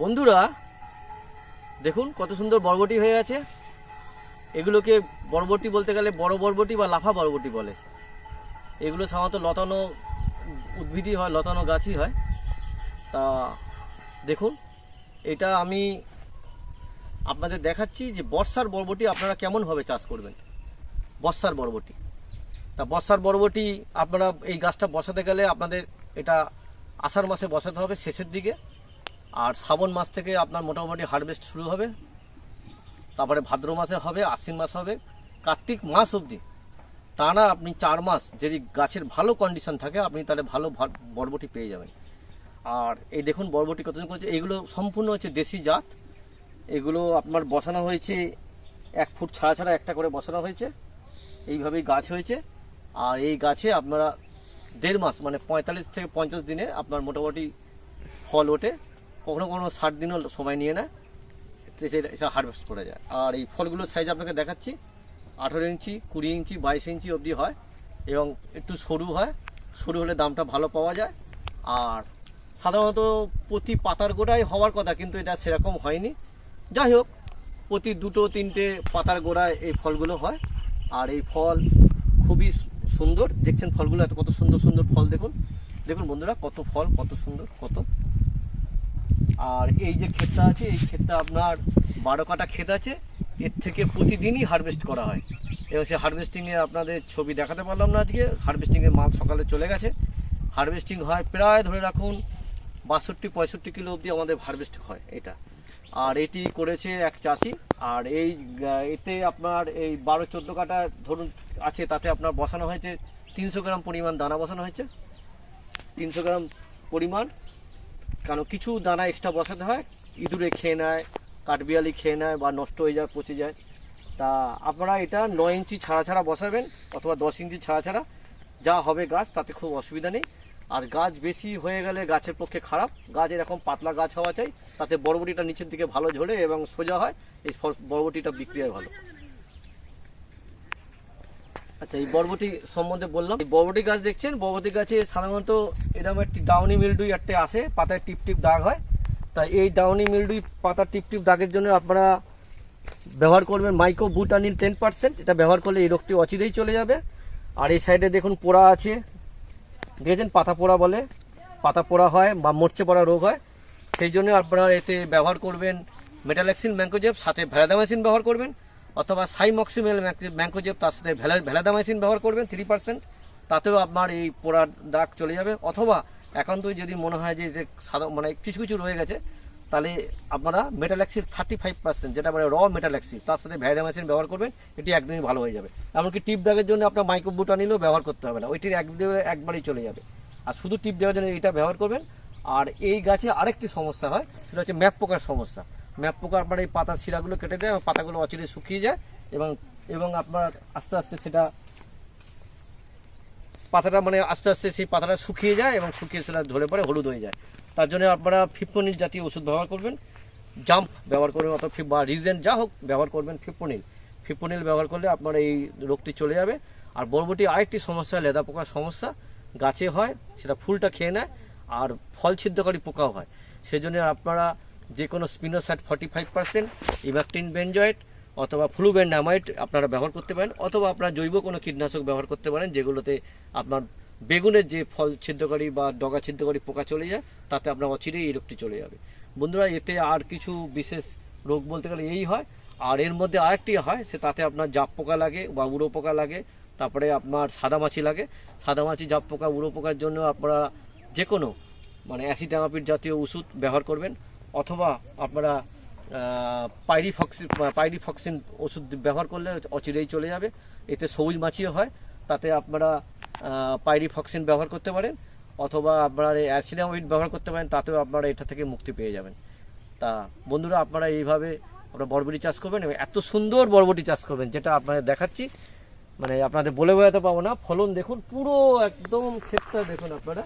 বন্ধুরা, দেখুন কত সুন্দর বরবটি হয়ে আছে। এগুলোকে বরবটি বলতে গেলে বড় বরবটি বা লাফা বরবটি বলে। এগুলো সাধারণত লতানো উদ্ভিদই হয়, লতানো গাছই হয়। তা দেখুন, এটা আমি আপনাদের দেখাচ্ছি যে বর্ষার বরবটি আপনারা কেমনভাবে চাষ করবেন। বর্ষার বরবটি। তা বর্ষার বরবটি আপনারা এই গাছটা বসাতে গেলে আপনাদের এটা আষাঢ় মাসে বসাতে হবে শেষের দিকে। আর শ্রাবণ মাস থেকে আপনার মোটামুটি হারভেস্ট শুরু হবে। তারপরে ভাদ্র মাসে হবে, আশ্বিন মাস হবে, কার্তিক মাস অবধি। টানা আপনি চার মাস যদি গাছের ভালো কন্ডিশন থাকে, আপনি তাহলে ভালো বরবটি পেয়ে যাবেন। আর এই দেখুন বরবটি কতজন করেছে এইগুলো সম্পূর্ণ হচ্ছে দেশি জাত। এগুলো আপনার বসানো হয়েছে, এক ফুট ছাড়া ছাড়া একটা করে বসানো হয়েছে। এইভাবেই গাছ হয়েছে। আর এই গাছে আপনারা দেড় মাস মানে পঁয়তাল্লিশ থেকে পঞ্চাশ দিনে আপনার মোটামুটি ফল ওঠে। কখনো কখনো ষাট দিনও সময় নিয়ে নেয়। হারভেস্ট করা যায়। আর এই ফলগুলোর সাইজ আপনাকে দেখাচ্ছি। আঠেরো ইঞ্চি, কুড়ি ইঞ্চি, বাইশ ইঞ্চি অবধি হয় এবং একটু সরু হয়। সরু হলে দামটা ভালো পাওয়া যায়। আর সাধারণত প্রতি পাতার গোড়ায় হওয়ার কথা, কিন্তু এটা সেরকম হয়নি। যাই হোক, প্রতি দুটো, তিনটে পাতার গোড়ায় এই ফলগুলো হয়। আর এই ফল খুবই সুন্দর। দেখছেন ফলগুলো এত কত সুন্দর সুন্দর ফল, দেখুন। দেখুন বন্ধুরা, কত ফল, কত সুন্দর, কত আর এই যে ক্ষেতটা আছে, এই ক্ষেতটা আপনার বারো কাটা ক্ষেত আছে। এর থেকে প্রতিদিনই হারভেস্ট করা হয়। এবং সেই হারভেস্টিংয়ে আপনাদের ছবি দেখাতে পারলাম না আজকে। হারভেস্টিংয়ের মাল সকালে চলে গেছে। হারভেস্টিং হয় প্রায় ধরে রাখুন বাষট্টি, পঁয়ষট্টি কিলো অবধি আমাদের হারভেস্ট হয় এটা। আর এটি করেছে এক চাষি। আর এই এতে আপনার এই বারো, চোদ্দ কাটা ধরুন আছে, তাতে আপনার বসানো হয়েছে। তিনশো গ্রাম পরিমাণ দানা বসানো হয়েছে। তিনশো গ্রাম পরিমাণ কারণ কিছু দানা এক্সট্রা বসাতে হয়, ইঁদুরে খেয়ে নেয় কাঠবিয়ালি খেয়ে নেয় বা নষ্ট হয়ে যায়, পচে যায়। তা আপনারা এটা নয় ইঞ্চি ছাড়া ছাড়া বসাবেন অথবা দশ ইঞ্চি ছাড়া ছাড়া, যা হবে গাছ, তাতে খুব অসুবিধা নেই। আর গাছ বেশি হয়ে গেলে গাছের পক্ষে খারাপ। গাছ এরকম পাতলা গাছ হওয়া চাই, তাতে বরবটিটা নিচের দিকে ভালো ঝরে এবং সোজা হয়, এই বরবটিটা বিক্রি হয় ভালো। আচ্ছা এই বরবটি সম্বন্ধে বললাম। এই বরবটি গাছ দেখছেন? বরবটি গাছে সাধারণত এরকম একটি ডাউনি মিলডুই একটা আসে, পাতায় টিপ টিপ দাগ হয়। তা এই ডাউনি মিলডুই পাতা টিপ টিপ দাগের জন্য আপনারা ব্যবহার করবেন মাইক্রো বুটানিল টেন পার্সেন্ট এটা ব্যবহার করলে এই রোগটি অচিরেই চলে যাবে। আর এই সাইডে দেখুন পোড়া আছে। দেখেছেন? পাতা পোড়া বলে। পাতা পোড়া হয় বা মরচে পড়া রোগ হয়। সেই জন্য আপনারা এতে ব্যবহার করবেন মেটালেক্সিন ম্যাঙ্কোজেব সাথে ভ্যালাদামাইসিন ব্যবহার করবেন। অথবা সাইমক্সিমেল ম্যাঙ্কোজেব তার সাথে ভ্যালা- ভ্যালাদামাইসিন ব্যবহার করবেন থ্রি পার্সেন্ট। তাতেও আপনার এই পোড়ার দাগ চলে যাবে। অথবা এখন একান্তই যদি মনে হয় যে সাদা মানে কিছু কিছু রয়ে গেছে, তাহলে আপনারা মেটালেক্সির থার্টি ফাইভ পার্সেন্ট, যেটা মানে র মেটালেক্সি, তার সাথে ভ্যালাদামাইসিন ব্যবহার করবেন, এটি একদিনই ভালো হয়ে যাবে। এমনকি টিপ দাগের জন্য আপনার মাইক্রোবুটা নিলেও ব্যবহার করতে হবে না, ওইটির একদিনে একবারই চলে যাবে। আর শুধু টিপ দেওয়ার জন্য এটা ব্যবহার করবেন। আর এই গাছে আরেকটি সমস্যা হয়, সেটা হচ্ছে ম্যাপ পোকার সমস্যা। ম্যাপ পোকা আপনার এই পাতার শিরাগুলো কেটে দেয় পাতাগুলো অচিরে শুকিয়ে যায়, এবং এবং আপনার আস্তে আস্তে সেটা পাতাটা মানে আস্তে আস্তে সেই পাতাটা শুকিয়ে যায়, এবং শুকিয়ে সেটা ধরে পড়ে হলুদ হয়ে যায়। তার জন্য আপনারা ফিপ্পনিল জাতীয় ওষুধ ব্যবহার করবেন, জাম্প ব্যবহার করবেন, অথবা বা রিজেন্ট যা হোক ব্যবহার করবেন ফিপ্পনিল ফিপ্পনিল ব্যবহার করলে আপনার এই রোগটি চলে যাবে। আর বরবটি আরেকটি সমস্যা, লেদা পোকার সমস্যা, গাছে হয়, সেটা ফুলটা খেয়ে নেয়, আর ফল ছিদ্রকারী পোকাও হয়। সেই জন্য আপনারা যে কোনো স্পিনোসাইড ফর্টি ফাইভ পার্সেন্ট ইভাকটিন বেনজয়েট অথবা ফ্লুবেন্ডামাইট আপনারা ব্যবহার করতে পারেন, অথবা আপনারা জৈব কোনো কীটনাশক ব্যবহার করতে পারেন, যেগুলোতে আপনার বেগুনের যে ফল ছিদ্রকারী বা ডগা ছিদ্রকারী পোকা চলে যায়, তাতে আপনার অচিরেই এই রোগটি চলে যাবে। বন্ধুরা, এতে আর কিছু বিশেষ রোগ বলতে গেলে এই হয়। আর এর মধ্যে আরেকটি হয়, সে তাতে আপনার জাপ পোকা লাগে বা উড়ো পোকা লাগে, তারপরে আপনার সাদামাছি লাগে। সাদামাছি, জাপ পোকা, উড়ো পোকার জন্য আপনারা যে কোনো মানে অ্যাসিডামাপিড জাতীয় ওষুধ ব্যবহার করবেন। অথবা আপনারা পাইরিফক্সিন পাইরিফক্সিন ওষুধ ব্যবহার করলে অচিরেই চলে যাবে। এতে সবুজ মাছিও হয়, তাতে আপনারা পাইরিফক্সিন ব্যবহার করতে পারেন, অথবা আপনারা অ্যাসিডামাইড ব্যবহার করতে পারেন, তাতেও আপনারা এটা থেকে মুক্তি পেয়ে যাবেন। তা বন্ধুরা, আপনারা এইভাবে আপনারা বরবটি চাষ করবেন এবং এত সুন্দর বরবটি চাষ করবেন, যেটা আপনাদের দেখাচ্ছি। মানে আপনাদের বলে বোঝাতে পাবো না, ফলন দেখুন, পুরো একদম ক্ষেতটা দেখুন আপনারা।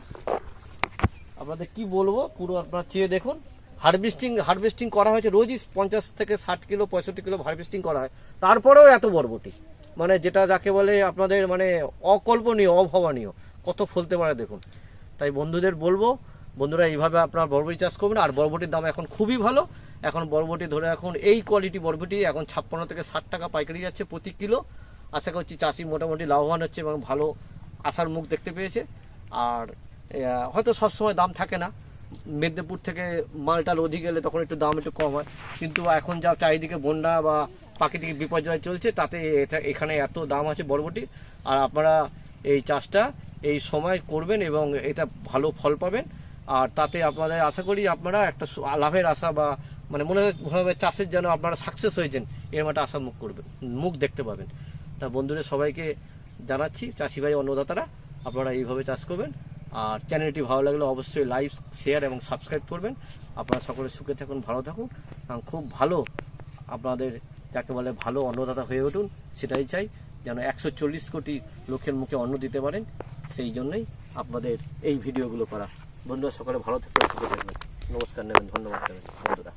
আপনাদের কি বলব, পুরো আপনারা চেয়ে দেখুন। হারভেস্টিং হারভেস্টিং করা হয়েছে, রোজই পঞ্চাশ থেকে ষাট কিলো, পঁয়ষট্টি কিলো হারভেস্টিং করা হয়। তারপরেও এত বরবটি। মানে যেটা যাকে বলে আপনাদের মানে অকল্পনীয়, অভাবনীয়, কত ফলতে পারে দেখুন। তাই বন্ধুদের বলব, বন্ধুরা এইভাবে আপনার বরবটি চাষ করবেন, আর বরবটির দাম এখন খুবই ভালো। এখন বরবটি ধরে এখন এই কোয়ালিটি বরবটি, এখন ছাপ্পান্ন থেকে ষাট টাকা পাইকারি যাচ্ছে প্রতি কিলো। আশা করছি চাষি মোটামুটি লাভবান হচ্ছে এবং ভালো আশার মুখ দেখতে পেয়েছে। আর হয়তো সবসময় দাম থাকে না। মেদিনীপুর থেকে মালটাল অধিক গেলে তখন একটু দাম একটু কম হয়। কিন্তু এখন যা চারিদিকে বন্যা বা প্রাকৃতিক বিপর্যয় চলছে, তাতে এখানে এত দাম আছে বরবটি। আর আপনারা এই চাষটা এই সময় করবেন এবং এটা ভালো ফল পাবেন। আর তাতে আপনাদের আশা করি আপনারা একটা লাভের আশা বা মানে মনে হবে চাষের যেন আপনারা সাকসেস হয়েছেন এরকম একটা আশা মুখ করবেন, মুখ দেখতে পাবেন। তা বন্ধুদের সবাইকে জানাচ্ছি, চাষি ভাই, অন্নদাতারা, আপনারা এইভাবে চাষ করবেন। আর চ্যানেলটি ভালো লাগলে অবশ্যই লাইক, শেয়ার এবং সাবস্ক্রাইব করবেন। আপনারা সকলে সুখে থাকুন, ভালো থাকুন। খুব ভালো আপনাদের যাকে বলে ভালো অন্নদাতা হয়ে উঠুন, সেটাই চাই। যেন একশো চল্লিশ কোটি লোকের মুখে অন্ন দিতে পারেন, সেই জন্যই আপনাদের এই ভিডিওগুলো করা। বন্ধুরা, সকলে ভালো থাকবেন সুখে থাকবেন নমস্কার নেবেন, ধন্যবাদ নেবেন বন্ধুরা।